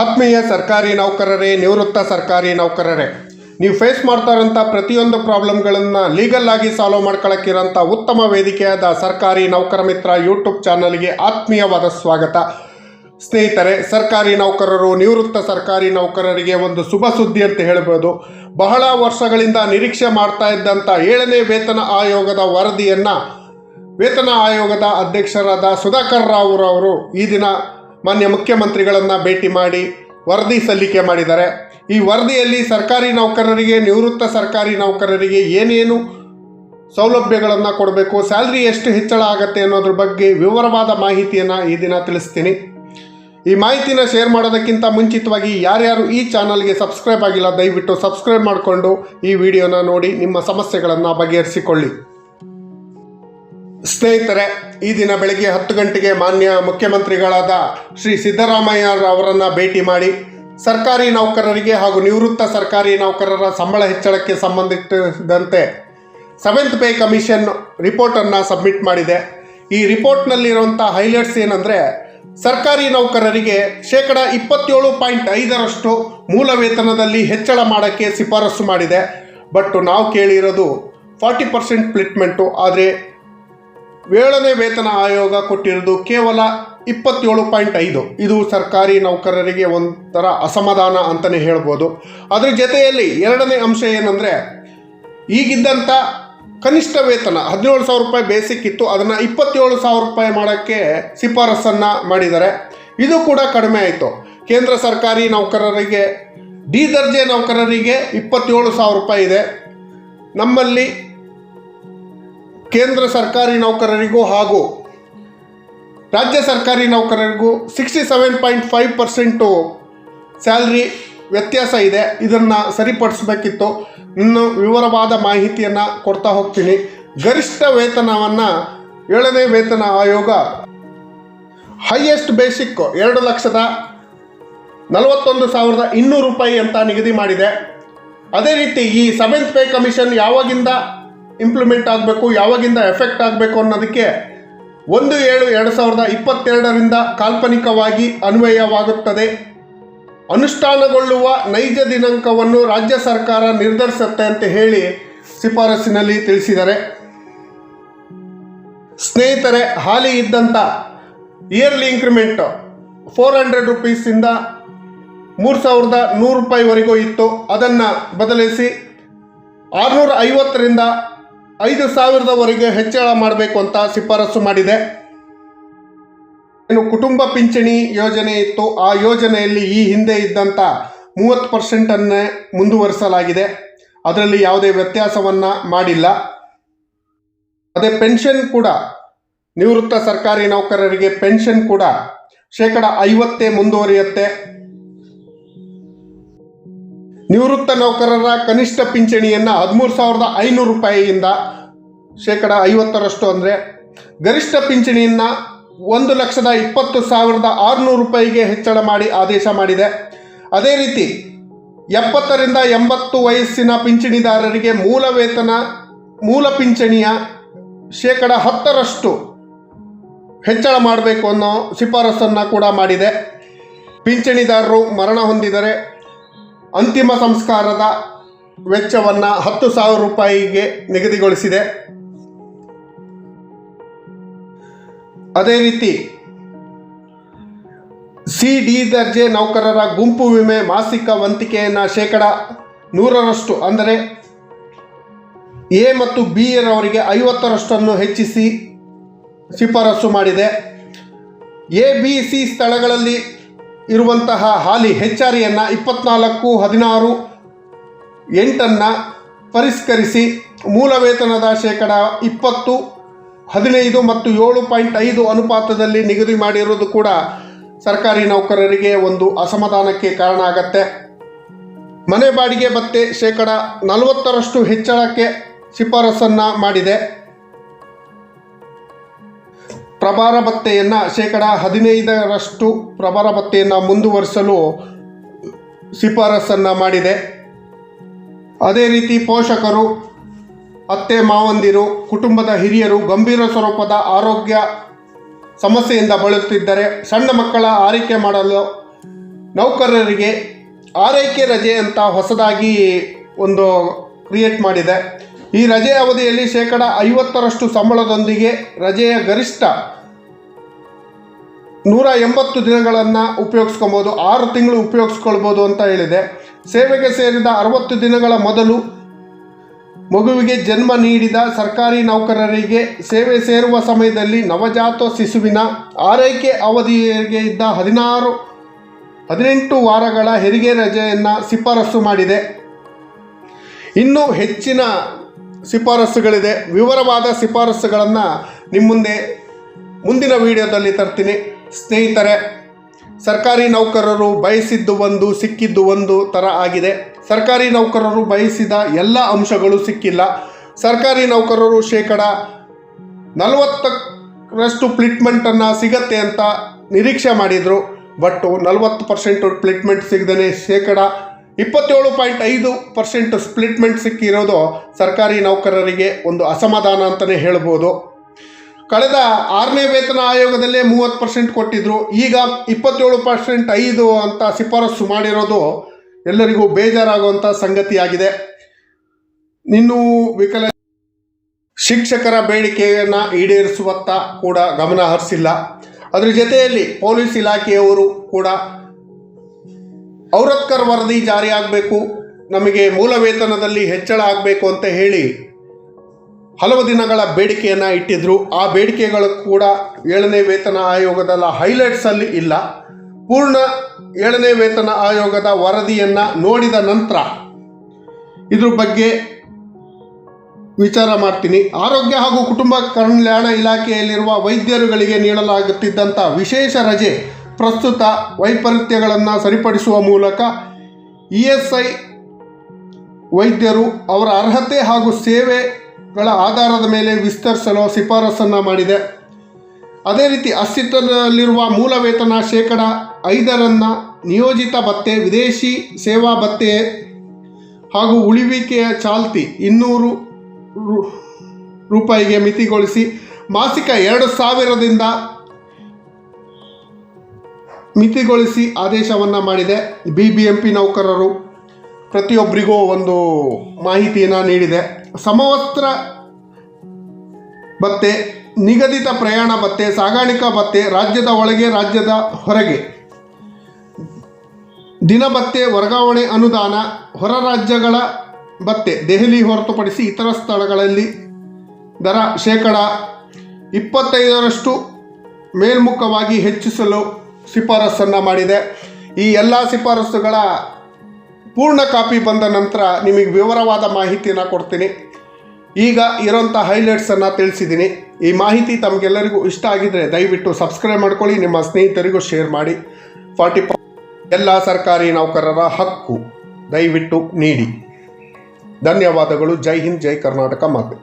ಆತ್ಮೀಯ ಸರ್ಕಾರಿ ನೌಕರರೇ, ನಿವೃತ್ತ ಸರ್ಕಾರಿ ನೌಕರರೇ, ನೀವು ಫೇಸ್ ಮಾಡ್ತಾ ಇರೋಂಥ ಪ್ರತಿಯೊಂದು ಪ್ರಾಬ್ಲಮ್ಗಳನ್ನು ಲೀಗಲ್ ಆಗಿ ಸಾಲ್ವ್ ಮಾಡ್ಕೊಳ್ಳೋಕ್ಕಿರೋಂಥ ಉತ್ತಮ ವೇದಿಕೆಯಾದ ಸರ್ಕಾರಿ ನೌಕರ ಮಿತ್ರ ಯೂಟ್ಯೂಬ್ ಚಾನಲ್ಗೆ ಆತ್ಮೀಯವಾದ ಸ್ವಾಗತ. ಸ್ನೇಹಿತರೆ, ಸರ್ಕಾರಿ ನೌಕರರು, ನಿವೃತ್ತ ಸರ್ಕಾರಿ ನೌಕರರಿಗೆ ಒಂದು ಶುಭ ಸುದ್ದಿ ಅಂತ ಹೇಳ್ಬೋದು. ಬಹಳ ವರ್ಷಗಳಿಂದ ನಿರೀಕ್ಷೆ ಮಾಡ್ತಾ ಇದ್ದಂಥ ಏಳನೇ ವೇತನ ಆಯೋಗದ ವರದಿಯನ್ನು ವೇತನ ಆಯೋಗದ ಅಧ್ಯಕ್ಷರಾದ ಸುಧಾಕರ್ ರಾವ್ರವರು ಈ ದಿನ ಮಾನ್ಯ ಮುಖ್ಯಮಂತ್ರಿಗಳನ್ನು ಭೇಟಿ ಮಾಡಿ ವರದಿ ಸಲ್ಲಿಕೆ ಮಾಡಿದ್ದಾರೆ. ಈ ವರದಿಯಲ್ಲಿ ಸರ್ಕಾರಿ ನೌಕರರಿಗೆ, ನಿವೃತ್ತ ಸರ್ಕಾರಿ ನೌಕರರಿಗೆ ಏನೇನು ಸೌಲಭ್ಯಗಳನ್ನು ಕೊಡಬೇಕು, ಸ್ಯಾಲ್ರಿ ಎಷ್ಟು ಹೆಚ್ಚಳ ಆಗುತ್ತೆ ಅನ್ನೋದ್ರ ಬಗ್ಗೆ ವಿವರವಾದ ಮಾಹಿತಿಯನ್ನು ಈ ದಿನ ತಿಳಿಸ್ತೀನಿ. ಈ ಮಾಹಿತಿನ ಶೇರ್ ಮಾಡೋದಕ್ಕಿಂತ ಮುಂಚಿತವಾಗಿ ಯಾರ್ಯಾರು ಈ ಚಾನಲ್ಗೆ ಸಬ್ಸ್ಕ್ರೈಬ್ ಆಗಿಲ್ಲ, ದಯವಿಟ್ಟು ಸಬ್ಸ್ಕ್ರೈಬ್ ಮಾಡಿಕೊಂಡು ಈ ವಿಡಿಯೋನ ನೋಡಿ, ನಿಮ್ಮ ಸಮಸ್ಯೆಗಳನ್ನು ಬಗೆಹರಿಸಿಕೊಳ್ಳಿ. ಸ್ನೇಹಿತರೆ, ಈ ದಿನ ಬೆಳಗ್ಗೆ ಹತ್ತು ಗಂಟೆಗೆ ಮಾನ್ಯ ಮುಖ್ಯಮಂತ್ರಿಗಳಾದ ಶ್ರೀ ಸಿದ್ದರಾಮಯ್ಯ ಅವರನ್ನು ಭೇಟಿ ಮಾಡಿ ಸರ್ಕಾರಿ ನೌಕರರಿಗೆ ಹಾಗೂ ನಿವೃತ್ತ ಸರ್ಕಾರಿ ನೌಕರರ ಸಂಬಳ ಹೆಚ್ಚಳಕ್ಕೆ ಸಂಬಂಧಿಸಿದಂತೆ ಸೆವೆಂತ್ ಪೇ ಕಮಿಷನ್ ರಿಪೋರ್ಟನ್ನು ಸಬ್ಮಿಟ್ ಮಾಡಿದೆ. ಈ ರಿಪೋರ್ಟ್ನಲ್ಲಿರುವಂಥ ಹೈಲೈಟ್ಸ್ ಏನಂದರೆ, ಸರ್ಕಾರಿ ನೌಕರರಿಗೆ ಶೇಕಡ ಇಪ್ಪತ್ತೇಳು ಪಾಯಿಂಟ್ ಐದರಷ್ಟು ಮೂಲ ವೇತನದಲ್ಲಿ ಹೆಚ್ಚಳ ಮಾಡೋಕ್ಕೆ ಶಿಫಾರಸು ಮಾಡಿದೆ. ಬಟ್ ನಾವು ಕೇಳಿರೋದು ಫಾರ್ಟಿ ಪರ್ಸೆಂಟ್ ಪ್ಲಿಟ್ಮೆಂಟು. ಆದರೆ ಏಳನೇ ವೇತನ ಆಯೋಗ ಕೊಟ್ಟಿರೋದು ಕೇವಲ ಇಪ್ಪತ್ತೇಳು ಪಾಯಿಂಟ್ ಐದು. ಇದು ಸರ್ಕಾರಿ ನೌಕರರಿಗೆ ಒಂಥರ ಅಸಮಾಧಾನ ಅಂತಲೇ ಹೇಳ್ಬೋದು. ಅದ್ರ ಜೊತೆಯಲ್ಲಿ ಎರಡನೇ ಅಂಶ ಏನಂದರೆ ಈಗಿದ್ದಂಥ ಕನಿಷ್ಠ ವೇತನ ಹದಿನೇಳು ಸಾವಿರ ರೂಪಾಯಿ ಬೇಸಿಕ್ ಇತ್ತು. ಅದನ್ನು ಇಪ್ಪತ್ತೇಳು ಸಾವಿರ ರೂಪಾಯಿ ಮಾಡೋಕ್ಕೆ ಶಿಫಾರಸನ್ನು ಮಾಡಿದ್ದಾರೆ. ಇದು ಕೂಡ ಕಡಿಮೆ ಆಯಿತು. ಕೇಂದ್ರ ಸರ್ಕಾರಿ ನೌಕರರಿಗೆ, ಡಿ ದರ್ಜೆ ನೌಕರರಿಗೆ ಇಪ್ಪತ್ತೇಳು ಸಾವಿರ ರೂಪಾಯಿ ಇದೆ. ನಮ್ಮಲ್ಲಿ ಕೇಂದ್ರ ಸರ್ಕಾರಿ ನೌಕರರಿಗೂ ಹಾಗೂ ರಾಜ್ಯ ಸರ್ಕಾರಿ ನೌಕರರಿಗೂ sixty seven point five percent salary ವ್ಯತ್ಯಾಸ ಇದೆ. ಇದನ್ನು ಸರಿಪಡಿಸಬೇಕಿತ್ತು. ಇನ್ನು ವಿವರವಾದ ಮಾಹಿತಿಯನ್ನು ಕೊಡ್ತಾ ಹೋಗ್ತೀನಿ. ಗರಿಷ್ಠ ವೇತನವನ್ನು ಏಳನೇ ವೇತನ ಆಯೋಗ ಹೈಯೆಸ್ಟ್ ಬೇಸಿಕ್ ಎರಡು ಲಕ್ಷದ ನಲವತ್ತೊಂದು ಸಾವಿರದ ಇನ್ನೂರು ರೂಪಾಯಿ ಅಂತ ನಿಗದಿ ಮಾಡಿದೆ. ಅದೇ ರೀತಿ ಈ ಸೆವೆಂತ್ ಪೇ ಕಮಿಷನ್ ಯಾವಾಗಿಂದ ಇಂಪ್ಲಿಮೆಂಟ್ ಆಗಬೇಕು, ಯಾವಾಗಿಂದ ಎಫೆಕ್ಟ್ ಆಗಬೇಕು ಅನ್ನೋದಕ್ಕೆ ಒಂದು ಏಳು ಎರಡು ಸಾವಿರದ ಇಪ್ಪತ್ತೆರಡರಿಂದ ಕಾಲ್ಪನಿಕವಾಗಿ ಅನ್ವಯವಾಗುತ್ತದೆ. ಅನುಷ್ಠಾನಗೊಳ್ಳುವ ನೈಜ ದಿನಾಂಕವನ್ನು ರಾಜ್ಯ ಸರ್ಕಾರ ನಿರ್ಧರಿಸುತ್ತೆ ಅಂತ ಹೇಳಿ ಶಿಫಾರಸ್ಸಿನಲ್ಲಿ ತಿಳಿಸಿದ್ದಾರೆ. ಸ್ನೇಹಿತರೆ, ಹಾಲಿ ಇದ್ದಂಥ ಇಯರ್ಲಿ ಇಂಕ್ರಿಮೆಂಟ್ ಫೋರ್ ಹಂಡ್ರೆಡ್ ರುಪೀಸಿಂದ ಮೂರು ಸಾವಿರದ ನೂರು ರೂಪಾಯಿವರೆಗೂ ಇತ್ತು. ಅದನ್ನು ಬದಲಿಸಿ ಆರುನೂರ ಐವತ್ತರಿಂದ ಐದು ಸಾವಿರದವರೆಗೆ ಹೆಚ್ಚಳ ಮಾಡಬೇಕು ಅಂತ ಶಿಫಾರಸು ಮಾಡಿದೆ. ಏನು ಕುಟುಂಬ ಪಿಂಚಣಿ ಯೋಜನೆ ಇತ್ತು. ಆ ಯೋಜನೆಯಲ್ಲಿ ಈ ಹಿಂದೆ ಇದ್ದಂಥ ಮೂವತ್ತು ಪರ್ಸೆಂಟನ್ನೇ ಮುಂದುವರಿಸಲಾಗಿದೆ. ಅದರಲ್ಲಿ ಯಾವುದೇ ವ್ಯತ್ಯಾಸವನ್ನು ಮಾಡಿಲ್ಲ. ಅದೇ ಪೆನ್ಷನ್ ಕೂಡ, ನಿವೃತ್ತ ಸರ್ಕಾರಿ ನೌಕರರಿಗೆ ಪೆನ್ಷನ್ ಕೂಡ ಶೇಕಡ ಐವತ್ತೇ ಮುಂದುವರಿಯುತ್ತೆ. ನಿವೃತ್ತ ನೌಕರರ ಕನಿಷ್ಠ ಪಿಂಚಣಿಯನ್ನು ಹದಿಮೂರು ಸಾವಿರದ ಐನೂರು ರೂಪಾಯಿಯಿಂದ ಶೇಕಡ ಐವತ್ತರಷ್ಟು ಅಂದರೆ ಗರಿಷ್ಠ ಪಿಂಚಣಿಯನ್ನು ಒಂದು ಲಕ್ಷದ ಇಪ್ಪತ್ತು ಸಾವಿರದ ಆರುನೂರು ರೂಪಾಯಿಗೆ ಹೆಚ್ಚಳ ಮಾಡಿ ಆದೇಶ ಮಾಡಿದೆ. ಅದೇ ರೀತಿ ಎಪ್ಪತ್ತರಿಂದ ಎಂಬತ್ತು ವಯಸ್ಸಿನ ಪಿಂಚಣಿದಾರರಿಗೆ ಮೂಲ ವೇತನ, ಮೂಲ ಪಿಂಚಣಿಯ ಶೇಕಡ ಹತ್ತರಷ್ಟು ಹೆಚ್ಚಳ ಮಾಡಬೇಕು ಅನ್ನೋ ಶಿಫಾರಸನ್ನು ಕೂಡ ಮಾಡಿದೆ. ಪಿಂಚಣಿದಾರರು ಮರಣ ಹೊಂದಿದರೆ ಅಂತಿಮ ಸಂಸ್ಕಾರದ ವೆಚ್ಚವನ್ನು ಹತ್ತು ಸಾವಿರ ರೂಪಾಯಿಗೆ ನಿಗದಿಗೊಳಿಸಿದೆ. ಅದೇ ರೀತಿ ಸಿ ಡಿ ದರ್ಜೆ ನೌಕರರ ಗುಂಪು ವಿಮೆ ಮಾಸಿಕ ವಂತಿಕೆಯನ್ನು ಶೇಕಡ ನೂರರಷ್ಟು ಅಂದರೆ ಎ ಮತ್ತು ಬಿ ರವರಿಗೆ ಐವತ್ತರಷ್ಟನ್ನು ಹೆಚ್ಚಿಸಿ ಶಿಫಾರಸು ಮಾಡಿದೆ. ಎ, ಬಿ, ಸಿ ಸ್ಥಳಗಳಲ್ಲಿ ಇರುವಂತಹ ಹಾಲಿ ಹೆಚ್ಚಾರಿಯನ್ನು ಇಪ್ಪತ್ನಾಲ್ಕು, ಹದಿನಾರು, ಎಂಟನ್ನು ಪರಿಷ್ಕರಿಸಿ ಮೂಲ ವೇತನದ ಶೇಕಡ ಇಪ್ಪತ್ತು, ಹದಿನೈದು ಮತ್ತು ಏಳು ಪಾಯಿಂಟ್ ಐದು ಅನುಪಾತದಲ್ಲಿ ನಿಗದಿ ಮಾಡಿರುವುದು ಕೂಡ ಸರ್ಕಾರಿ ನೌಕರರಿಗೆ ಒಂದು ಅಸಮಾಧಾನಕ್ಕೆ ಕಾರಣ ಆಗತ್ತೆ. ಮನೆ ಬಾಡಿಗೆ ಭತ್ತೆ ಶೇಕಡ ನಲವತ್ತರಷ್ಟು ಹೆಚ್ಚಳಕ್ಕೆ ಶಿಫಾರಸನ್ನು ಮಾಡಿದೆ. ಪ್ರಭಾರ ಭತ್ತೆಯನ್ನು ಶೇಕಡ ಹದಿನೈದರಷ್ಟು ಪ್ರಭಾರ ಭತ್ತೆಯನ್ನು ಮುಂದುವರಿಸಲು ಶಿಫಾರಸನ್ನು ಮಾಡಿದೆ. ಅದೇ ರೀತಿ ಪೋಷಕರು, ಅತ್ತೆ ಮಾವಂದಿರು, ಕುಟುಂಬದ ಹಿರಿಯರು ಗಂಭೀರ ಸ್ವರೂಪದ ಆರೋಗ್ಯ ಸಮಸ್ಯೆಯಿಂದ ಬಳಲುತ್ತಿದ್ದರೆ ಸಣ್ಣ ಮಕ್ಕಳ ಆರೈಕೆ ಮಾಡಲು ನೌಕರರಿಗೆ ಆರೈಕೆ ರಜೆ ಅಂತ ಹೊಸದಾಗಿ ಒಂದು ಕ್ರಿಯೇಟ್ ಮಾಡಿದೆ. ಈ ರಜೆ ಅವಧಿಯಲ್ಲಿ ಶೇಕಡ ಐವತ್ತರಷ್ಟು ಸಂಬಳದೊಂದಿಗೆ ರಜೆಯ ಗರಿಷ್ಠ ನೂರ ಎಂಬತ್ತು ದಿನಗಳನ್ನು ಉಪಯೋಗಿಸ್ಕೊಬೋದು, ಆರು ತಿಂಗಳು ಉಪಯೋಗಿಸ್ಕೊಳ್ಬೋದು ಅಂತ ಹೇಳಿದೆ. ಸೇವೆಗೆ ಸೇರಿದ ಅರವತ್ತು ದಿನಗಳ ಮೊದಲು ಮಗುವಿಗೆ ಜನ್ಮ ನೀಡಿದ ಸರ್ಕಾರಿ ನೌಕರರಿಗೆ ಸೇವೆ ಸೇರುವ ಸಮಯದಲ್ಲಿ ನವಜಾತ ಶಿಶುವಿನ ಆರೈಕೆ ಅವಧಿಗೆ ಇದ್ದ ಹದಿನಾರು, ಹದಿನೆಂಟು ವಾರಗಳ ಹೆರಿಗೆ ರಜೆಯನ್ನು ಶಿಫಾರಸು ಮಾಡಿದೆ. ಇನ್ನೂ ಹೆಚ್ಚಿನ ಶಿಫಾರಸುಗಳಿದೆ. ವಿವರವಾದ ಶಿಫಾರಸ್ಸುಗಳನ್ನು ನಿಮ್ಮ ಮುಂದೆ ಮುಂದಿನ ವಿಡಿಯೋದಲ್ಲಿ ತರ್ತೀನಿ. ಸ್ನೇಹಿತರೆ, ಸರ್ಕಾರಿ ನೌಕರರು ಬಯಸಿದ್ದು ಒಂದು, ಸಿಕ್ಕಿದ್ದು ಒಂದು ಥರ ಆಗಿದೆ. ಸರ್ಕಾರಿ ನೌಕರರು ಬಯಸಿದ ಎಲ್ಲ ಅಂಶಗಳು ಸಿಕ್ಕಿಲ್ಲ. ಸರ್ಕಾರಿ ನೌಕರರು ಶೇಕಡ ನಲವತ್ತರಷ್ಟು ಪ್ಲಿಟ್ಮೆಂಟನ್ನು ಸಿಗತ್ತೆ ಅಂತ ನಿರೀಕ್ಷೆ ಮಾಡಿದರು. ಬಟ್ ನಲವತ್ತು ಪರ್ಸೆಂಟ್ ಪ್ಲಿಟ್ಮೆಂಟ್ ಸಿಗದೇ ಶೇಕಡ ಇಪ್ಪತ್ತೇಳು ಪಾಯಿಂಟ್ ಐದು ಪರ್ಸೆಂಟ್ ಸ್ಪ್ಲಿಟ್ಮೆಂಟ್ ಸಿಕ್ಕಿರೋದು ಸರ್ಕಾರಿ ನೌಕರರಿಗೆ ಒಂದು ಅಸಮಾಧಾನ ಅಂತಲೇ ಹೇಳ್ಬೋದು. ಕಳೆದ ಆರನೇ ವೇತನ ಆಯೋಗದಲ್ಲೇ ಮೂವತ್ತು ಪರ್ಸೆಂಟ್ ಕೊಟ್ಟಿದ್ರು. ಈಗ ಇಪ್ಪತ್ತೇಳು ಪರ್ಸೆಂಟ್ ಐದು ಅಂತ ಶಿಫಾರಸು ಮಾಡಿರೋದು ಎಲ್ಲರಿಗೂ ಬೇಜಾರಾಗುವಂಥ ಸಂಗತಿಯಾಗಿದೆ. ಇನ್ನು ವಿಕಲ ಶಿಕ್ಷಕರ ಬೇಡಿಕೆಯನ್ನು ಈಡೇರಿಸುವತ್ತ ಕೂಡ ಗಮನ ಹರಿಸಿಲ್ಲ. ಅದರ ಜೊತೆಯಲ್ಲಿ ಪೊಲೀಸ್ ಇಲಾಖೆಯವರು ಕೂಡ ಔರತ್ಕರ್ ವರದಿ ಜಾರಿಯಾಗಬೇಕು ನಮಗೆ ಮೂಲ ವೇತನದಲ್ಲಿ ಹೆಚ್ಚಳ ಆಗಬೇಕು ಅಂತ ಹೇಳಿ ಹಲವು ದಿನಗಳ ಬೇಡಿಕೆಯನ್ನು ಇಟ್ಟಿದ್ರು. ಆ ಬೇಡಿಕೆಗಳು ಕೂಡ ಏಳನೇ ವೇತನ ಆಯೋಗದ ಹೈಲೈಟ್ಸಲ್ಲಿ ಇಲ್ಲ. ಪೂರ್ಣ ಏಳನೇ ವೇತನ ಆಯೋಗದ ವರದಿಯನ್ನು ನೋಡಿದ ನಂತರ ಇದ್ರ ಬಗ್ಗೆ ವಿಚಾರ ಮಾಡ್ತೀನಿ. ಆರೋಗ್ಯ ಹಾಗೂ ಕುಟುಂಬ ಕಲ್ಯಾಣ ಇಲಾಖೆಯಲ್ಲಿರುವ ವೈದ್ಯರುಗಳಿಗೆ ನೀಡಲಾಗುತ್ತಿದ್ದಂಥ ವಿಶೇಷ ರಜೆ ಪ್ರಸ್ತುತ ವೈಪರೀತ್ಯಗಳನ್ನು ಸರಿಪಡಿಸುವ ಮೂಲಕ ಇ ಎಸ್ ಐ ವೈದ್ಯರು ಅವರ ಅರ್ಹತೆ ಹಾಗೂ ಸೇವೆಗಳ ಆಧಾರದ ಮೇಲೆ ವಿಸ್ತರಿಸಲು ಶಿಫಾರಸನ್ನು ಮಾಡಿದೆ. ಅದೇ ರೀತಿ ಅಸ್ತಿತ್ವದಲ್ಲಿರುವ ಮೂಲ ವೇತನ ಶೇಕಡ ಐದರನ್ನು ನಿಯೋಜಿತ ಭತ್ತೆ, ವಿದೇಶಿ ಸೇವಾ ಭತ್ತೆ ಹಾಗೂ ಉಳಿವಿಕೆಯ ಚಾಲ್ತಿ ಇನ್ನೂರು ರೂಪಾಯಿಗೆ ಮಿತಿಗೊಳಿಸಿ ಮಾಸಿಕ ಎರಡು ಸಾವಿರದಿಂದ ಮಿತಿಗೊಳಿಸಿ ಆದೇಶವನ್ನು ಮಾಡಿದೆ ಬಿ ಬಿ ಎಂ ಪಿ ನೌಕರರು. ಪ್ರತಿಯೊಬ್ಬರಿಗೂ ಒಂದು ಮಾಹಿತಿಯನ್ನು ನೀಡಿದೆ. ಸಮವಸ್ತ್ರ ಭತ್ತೆ ನಿಗದಿತ ಪ್ರಯಾಣ ಭತ್ತೆ ಸಾಗಾಣಿಕಾ ಭತ್ತೆ ರಾಜ್ಯದ ಒಳಗೆ, ರಾಜ್ಯದ ಹೊರಗೆ. ದಿನ ಭತ್ತೆ ವರ್ಗಾವಣೆ ಅನುದಾನ, ಹೊರ ರಾಜ್ಯಗಳ ಭತ್ತೆ ದೆಹಲಿ ಹೊರತುಪಡಿಸಿ ಇತರ ಸ್ಥಳಗಳಲ್ಲಿ ದರ ಶೇಕಡ ಇಪ್ಪತ್ತೈದರಷ್ಟು ಮೇಲ್ಮುಖವಾಗಿ ಹೆಚ್ಚಿಸಲು ಶಿಫಾರಸನ್ನು ಮಾಡಿದೆ. ಈ ಎಲ್ಲ ಶಿಫಾರಸುಗಳ ಪೂರ್ಣ ಕಾಪಿ ಬಂದ ನಂತರ ನಿಮಗೆ ವಿವರವಾದ ಮಾಹಿತಿಯನ್ನು ಕೊಡ್ತೀನಿ. ಈಗ ಇರೋಂಥ ಹೈಲೈಟ್ಸನ್ನು ತಿಳಿಸಿದ್ದೀನಿ. ಈ ಮಾಹಿತಿ ತಮಗೆಲ್ಲರಿಗೂ ಇಷ್ಟ ಆಗಿದರೆ ದಯವಿಟ್ಟು ಸಬ್ಸ್ಕ್ರೈಬ್ ಮಾಡ್ಕೊಳ್ಳಿ, ನಿಮ್ಮ ಸ್ನೇಹಿತರಿಗೂ ಶೇರ್ ಮಾಡಿ. ಫಾರ್ಟಿ ಎಲ್ಲ ಸರ್ಕಾರಿ ನೌಕರರ ಹಕ್ಕು ದಯವಿಟ್ಟು ನೀಡಿ. ಧನ್ಯವಾದಗಳು. ಜೈ ಹಿಂದ್, ಜೈ ಕರ್ನಾಟಕ ಮಾತೆ.